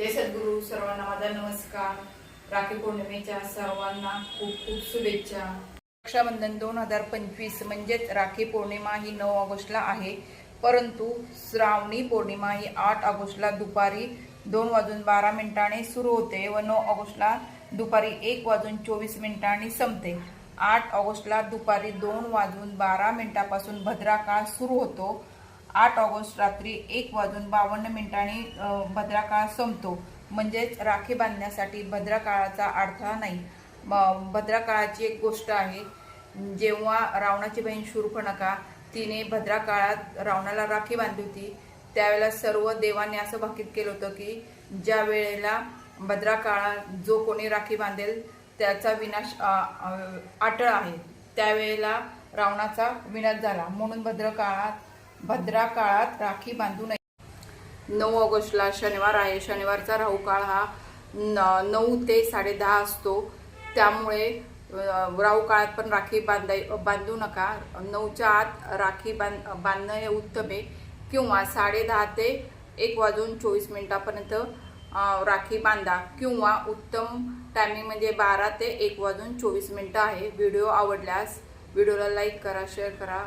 जय सद्गुरू सर्वांना माझा नमस्कार. राखी पौर्णिमेच्या सर्वांना खूप खूप शुभेच्छा. रक्षाबंधन दोन हजार पंचवीस म्हणजेच राखी पौर्णिमा ही नऊ ऑगस्टला आहे. परंतु श्रावणी पौर्णिमा ही आठ ऑगस्टला दुपारी दोन वाजून बारा मिनिटांनी सुरू होते व नऊ ऑगस्टला दुपारी एक वाजून चोवीस मिनिटांनी संपते. आठ ऑगस्टला दुपारी दोन वाजून बारा मिनिटापासून भद्रा काळ सुरू होतो. आठ ऑगस्ट रात्री एक वाजून बावन्न मिनिटांनी भद्राकाळ संपतो. म्हणजेच राखी बांधण्यासाठी भद्राकाळाचा अडथळा नाही. भद्राकाळाची एक गोष्ट आहे जेव्हा रावणाची बहीण शूर्पणखा तिने भद्राकाळात रावणाला राखी बांधली होती त्यावेळेला सर्व देवांनी असं भाकीत केलं होतं की ज्या वेळेला भद्राकाळात जो कोणी राखी बांधेल त्याचा विनाश अटळ आहे. त्यावेळेला रावणाचा विनाश झाला. म्हणून भद्रकाळात भद्रा काळात राखी बांधू नये. नऊ ऑगस्टला शनिवार आहे. शनिवारचा राहू काळ हा न- नऊ ते साडेदहा असतो. त्यामुळे राहू काळात पण राखी बांधाय बांधू नका. नऊच्या आत राखी बांध बांधणं हे उत्तम आहे. किंवा साडेदहा ते एक वाजून चोवीस मिनिटापर्यंत राखी बांधा. किंवा उत्तम टायमिंग म्हणजे बारा ते एक वाजून चोवीस मिनटं आहे. व्हिडिओ आवडल्यास व्हिडिओला लाईक करा शेअर करा.